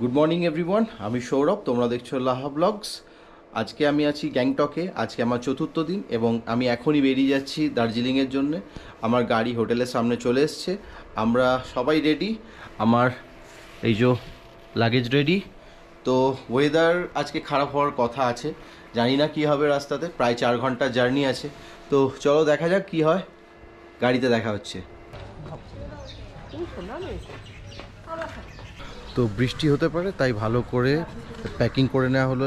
Good morning everyone আমি সৌরভ, তোমরা দেখছ লাহা ব্লগস। আজকে আমি আছি গ্যাংটকে। আজকে আমার চতুর্থ দিন এবং আমি এখনই বেরিয়ে যাচ্ছি দার্জিলিংয়ের জন্য। আমার গাড়ি হোটেলের সামনে চলে এসছে। আমরা সবাই রেডি আমার এই যে লাগেজ রেডি তো ওয়েদার আজকে খারাপ হওয়ার কথা আছে। জানি না কি হবে রাস্তাতে। প্রায় চার ঘণ্টার জার্নি আছে। তো চলো দেখা যাক কি হয়। গাড়িতে দেখা হচ্ছে। তো বৃষ্টি হতে পারে, তাই ভালো করে প্যাকিং করে নেওয়া হলো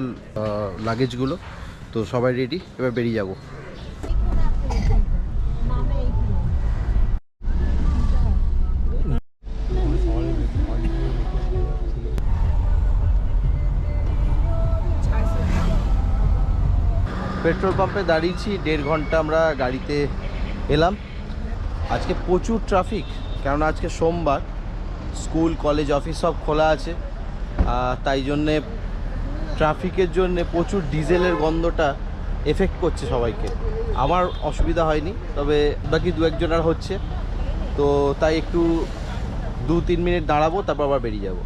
লাগেজগুলো তো সবাই রেডি এবার বেরিয়ে যাব। পেট্রোল পাম্পে দাঁড়িয়েছি, দেড় ঘণ্টা আমরা গাড়িতে এলাম। আজকে প্রচুর ট্রাফিক কেননা আজকে সোমবার, স্কুল, কলেজ, অফিস সব খোলা আছে। তাই জন্যে ট্রাফিকের জন্যে প্রচুর ডিজেলের গন্ধটা এফেক্ট করছে সবাইকে। আমার অসুবিধা হয়নি, তবে বাকি দু একজনের হচ্ছে। তো তাই একটু দু তিন মিনিট দাঁড়াবো, তারপর আবার বেরিয়ে যাব।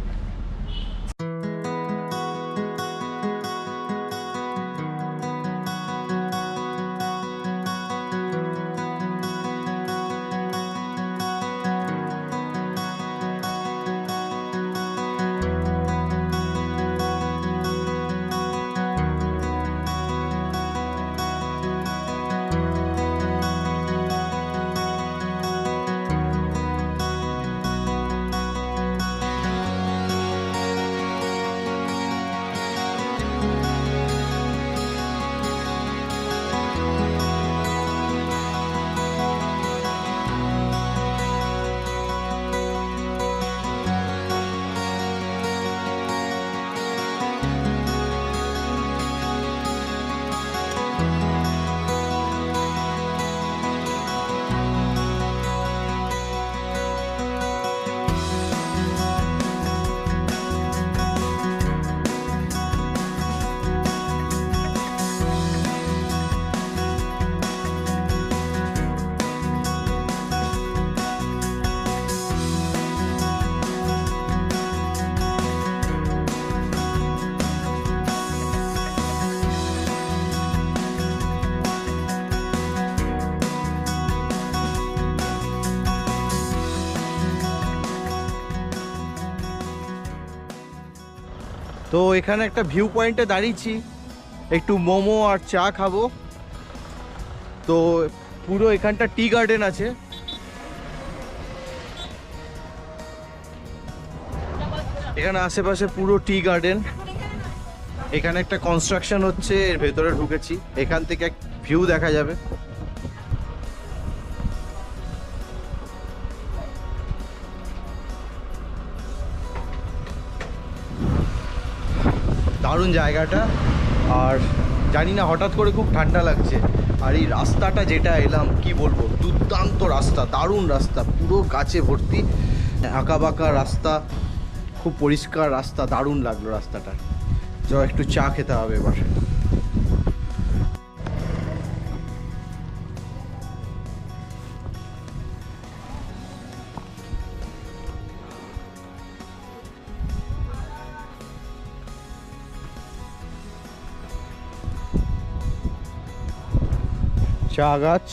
তো এখানে একটা ভিউ পয়েন্টে দাঁড়িয়েছি। একটু মোমো আর চা খাব। তো পুরো এখানটা টি গার্ডেন আছে। এখানে আশেপাশে পুরো টি গার্ডেন। এখানে একটা কনস্ট্রাকশন হচ্ছে, এর ভেতরে ঢুকেছি। এখান থেকে এক ভিউ দেখা যাবে। দারুণ জায়গাটা। আর জানি না, হঠাৎ করে খুব ঠান্ডা লাগছে। আর এই রাস্তাটা যেটা এলাম, কি বলব? দুর্দান্ত রাস্তা, দারুণ রাস্তা, পুরো কাছে ভর্তি। আঁকা বাঁকা রাস্তা, খুব পরিষ্কার রাস্তা, দারুণ লাগল রাস্তাটা। চ একটু চা খেতে হবে এবার। চা গাছ।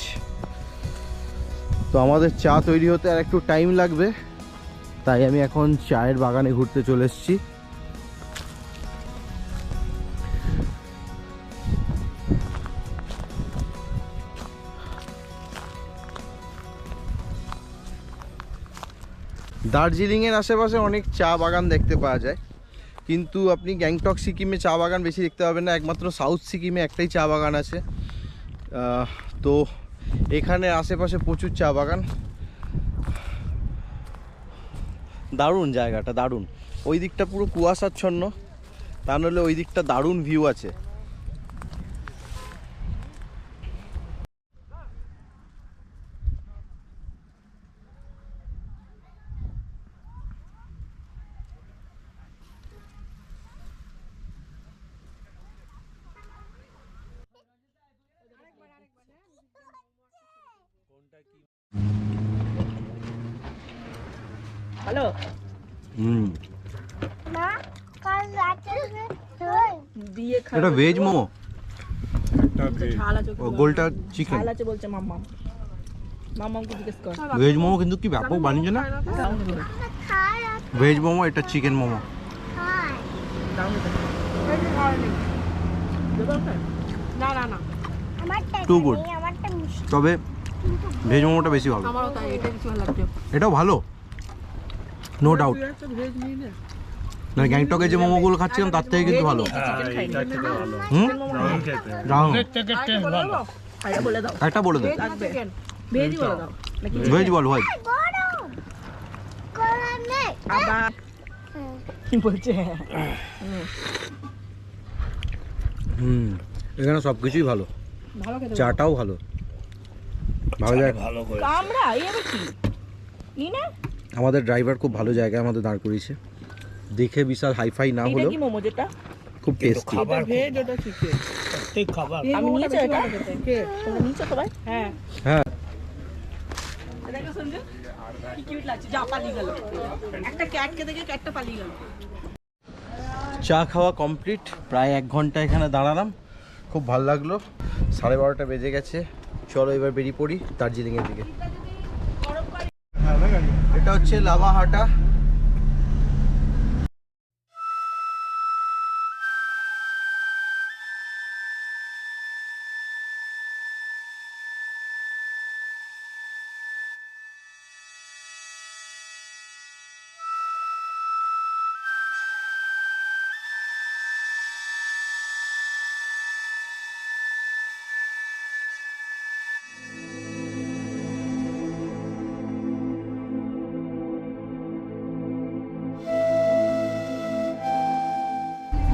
তো আমাদের চা তৈরি হতে আর একটু টাইম লাগবে, তাই আমি এখন চায়ের বাগানে ঘুরতে চলে এসেছি। দার্জিলিংয়ের আশেপাশে অনেক চা বাগান দেখতে পাওয়া যায়, কিন্তু আপনি গ্যাংটক সিকিমে চা বাগান বেশি দেখতে পাবেন না, একমাত্র সাউথ সিকিমে একটাই চা বাগান আছে। তো এখানে আশেপাশে প্রচুর চা বাগান। দারুণ জায়গাটা, দারুণ। ওই দিকটা পুরো কুয়াশাচ্ছন্ন, তা নাহলে ওই দিকটা দারুণ ভিউ আছে। হ্যালো হুম। মা দিয়ে খাবে। এটা ভেজ মোমো? ঝাল আছে গোলটা চিকেন ঝাল আছে বলছে মাম্মাম। মাম্মামকে জিজ্ঞেস কর। ভেজ মোমো কিন্তু কি ব্যাপক বানিয়েছে না? ভেজ মোমো এটা চিকেন মোমো। না না না। টু গুড তবে ভেজ মোমোটা বেশি ভালো। এটা বেশি ভালো লাগছে। এটাও ভালো? নো ডাউট নে গ্যাংটকে যে মোমোগুলো খাচ্ছিলাম তার থেকে কিন্তু ভালো। হুম? দাও একটা বলে দাও। ভেজ বল ভাই। কি বলছে হুম এখানে সব কিছুই ভালো। ভালো চাটাও ভালো। ভালো জায়গা কামড়া এই আবার কি? না? আমাদের ড্রাইভার খুব ভালো জায়গায় আমাদের দাঁড় করিয়েছে। দেখে বিশাল হাইফাই না এটা হলেও কি মোমো যেটা? খুব টেস্টি এটা ভেজ ওটা চিকেন আমি নিয়েছি এটা? কে? তোমরা নিয়েছো সবাই? হ্যাঁ। হ্যাঁ। দেখো সঞ্জু কি কিউট লাগছে। যা পালিয়ে গেল। একটা ক্যাটকে দেখে ক্যাটটা পালিয়ে গেল। চা খাওয়া কমপ্লিট প্রায় এক ঘণ্টা এখানে দাঁড়ালাম। খুব ভালো লাগল। সাড়ে বারোটা বেজে গেছে। চলো এবার বেরিয়ে পড়ি দার্জিলিংয়ের দিকে। এটা হচ্ছে লামাহাটা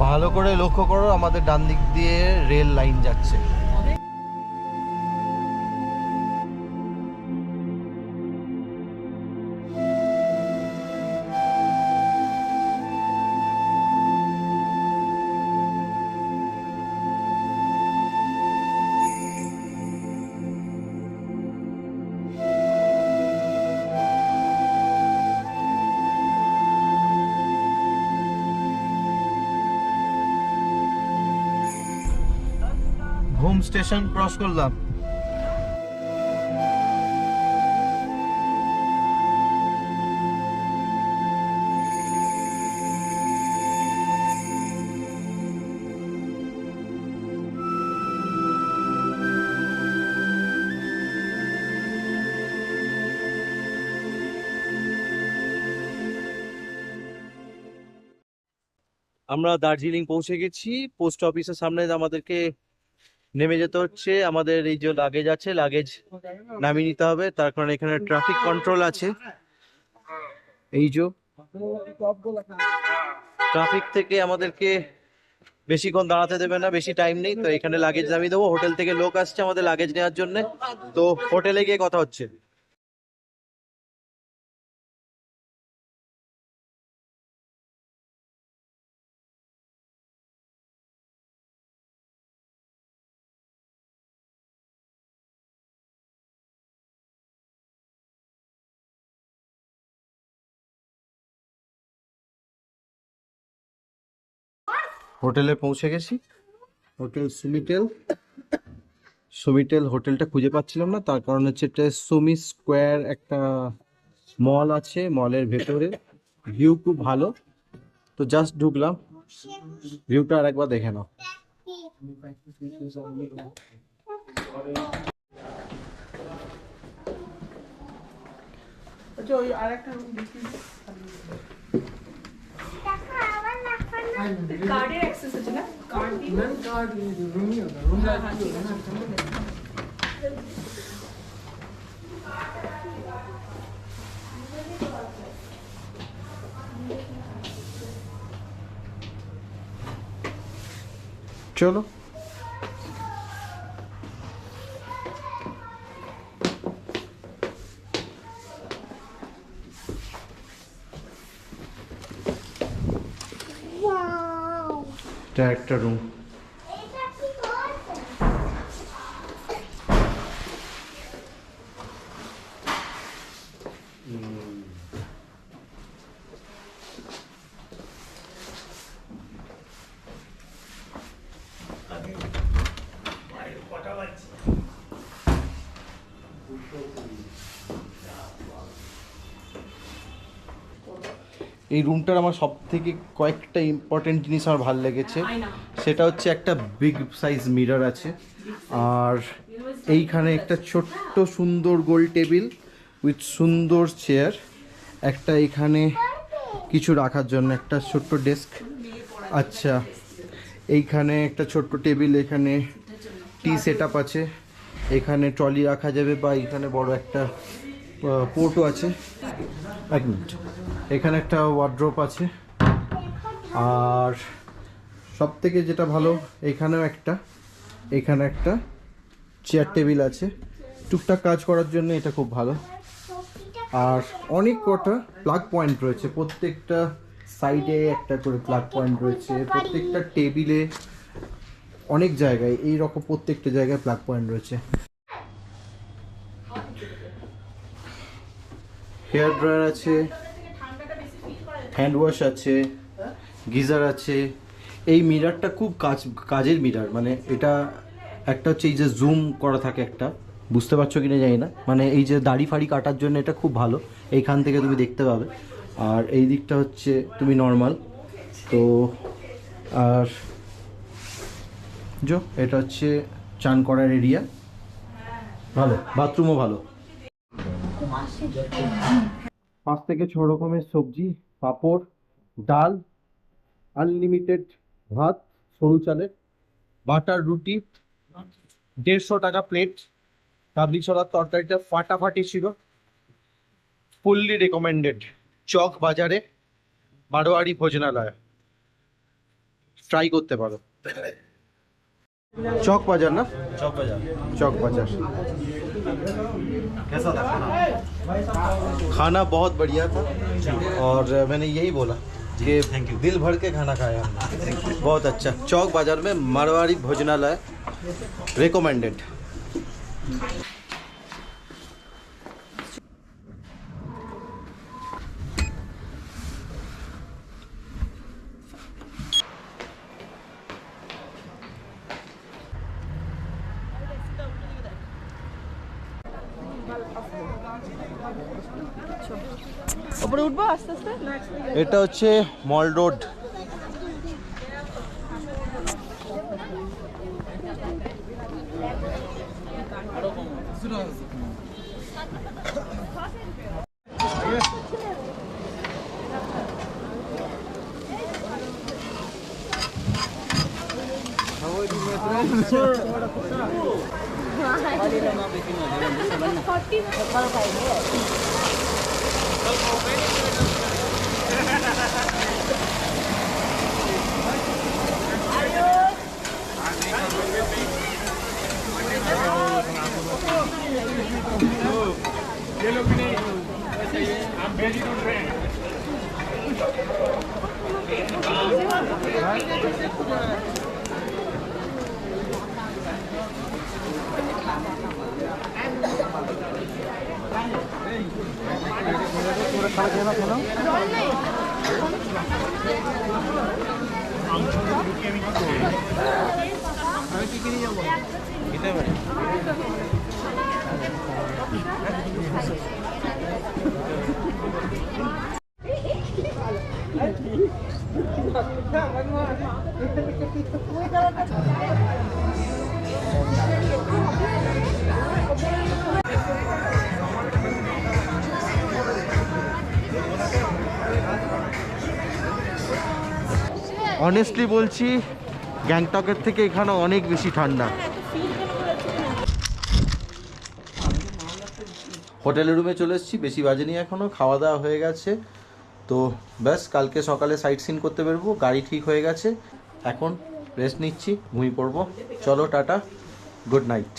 ভালো করে লক্ষ্য করো আমাদের ডান দিক দিয়ে রেল লাইন যাচ্ছে। স্টেশন ক্রস করলাম। আমরা দার্জিলিং পৌঁছে গেছি। পোস্ট অফিসের সামনে আমাদেরকে নেমে যেতে হচ্ছে। আমাদের এই যে লাগেজ আছে লাগেজ নামিয়ে নিতে হবে। তার কারণে এখানে ট্রাফিক কন্ট্রোল আছে। এই যে ট্রাফিক থেকে আমাদেরকে বেশিক্ষণ দাঁড়াতে দেবে না, বেশি টাইম নেই। তো এখানে লাগেজ নামিয়ে দেবো। হোটেল থেকে লোক আসছে আমাদের লাগেজ নেওয়ার জন্য। তো হোটেলে গিয়ে কথা হচ্ছে। হোটেলে পৌঁছে গেছি। হোটেল সুমিটেল। সুমিটেল হোটেলটা খুঁজে পাচ্ছিলাম না তার কারণ হচ্ছে এটা সুমি স্কোয়ার একটা মল আছে মলের ভেতরে। ভিউ খুব ভালো। তো জাস্ট ঢুকলাম। ভিউটা আর একবার দেখে নাও। আচ্ছা ওই আরেকটা রুম দেখি কার্ডের অ্যাক্সেস আছে না কার্ড দিয়ে হ্যাঁ, হ্যাঁ, ঠিক আছে। চলো এটা একটা রুম এই রুমটার আমার সব থেকে কয়েকটা ইম্পর্টেন্ট জিনিস আমার ভালো লেগেছে। সেটা হচ্ছে একটা বিগ সাইজ মিরর আছে। আর এইখানে একটা ছোট্ট সুন্দর গোল টেবিল উইথ সুন্দর চেয়ার একটা এখানে কিছু রাখার জন্য একটা ছোট্ট ডেস্ক আচ্ছা এইখানে একটা ছোট্ট টেবিল এখানে টি সেট আছে। এখানে ট্রলি রাখা যাবে বা এখানে বড় একটা পোর্টও আছে। এক মিনিট এখানে একটা ওয়ার্ড্রোপ আছে। আর সব থেকে যেটা ভালো, এখানেও একটা, এখানে একটা চেয়ার টেবিল আছে। টুকটাক কাজ করার জন্য এটা খুব ভালো। আর অনেক কটা প্লাগ পয়েন্ট রয়েছে। প্রত্যেকটা সাইডে একটা করে প্লাগ পয়েন্ট রয়েছে। প্রত্যেকটা টেবিলে অনেক জায়গায় এই রকম প্রত্যেকটা জায়গায় প্লাগ পয়েন্ট রয়েছে। হেয়ার ড্রায়ার আছে হ্যান্ড ওয়াশ আছে, গিজার আছে। এই মিরারটা খুব কাজ, কাজের মিরার মানে এটা একটা হচ্ছে এই যে জুম করা থাকে একটা, বুঝতে পারছ কিনা জানি না। মানে এই যে দাড়ি ফাড়ি কাটার জন্য এটা খুব ভালো, এইখান থেকে তুমি দেখতে পাবে। আর এই দিকটা হচ্ছে তুমি নর্মাল তো আর যো, এটা হচ্ছে চান করার এরিয়া ভালো? বাথরুমও ভালো? পাঁচ থেকে ছ রকমের সবজি, পাঁপড়, ডাল আনলিমিটেড ভাত, সরু চালের, বাটার রুটি, দেড়শো টাকা প্লেট কাবলি ছড়ার তরকারিটা ফাটাফাটি ছিল। ফুললি রেকমেন্ডেড চক বাজারে, বারোয়ারি ভোজনালয়। ট্রাই করতে পারো। चौक बाज़ार ना? चौक बाज़ार। चौक बाज़ार। कैसा था खाना? खाना बहुत बढ़िया था और मैंने यही बोला कि दिल भर के खाना खाया हमने। बहुत अच्छा। चौक बाज़ार में मारवाड़ी भोजनालय रिकमेंडेड ওপরে উঠবো আস্তে আস্তে? এটা হচ্ছে মল রোড। ये लोग भी Thank you. আমি কি কিনে যাব অনেস্টলি বলছি, গ্যাংটকের থেকে এখানে অনেক বেশি ঠান্ডা। হোটেলের রুমে চলে এসেছি, বেশি বাজেনি এখনও খাওয়া দাওয়া হয়ে গেছে। তো ব্যাস, কালকে সকালে সাইট সিন করতে বেরবো, গাড়ি ঠিক হয়ে গেছে। এখন রেস্ট নিচ্ছি, ঘুমিয়ে পড়ব। চলো, টাটা গুড নাইট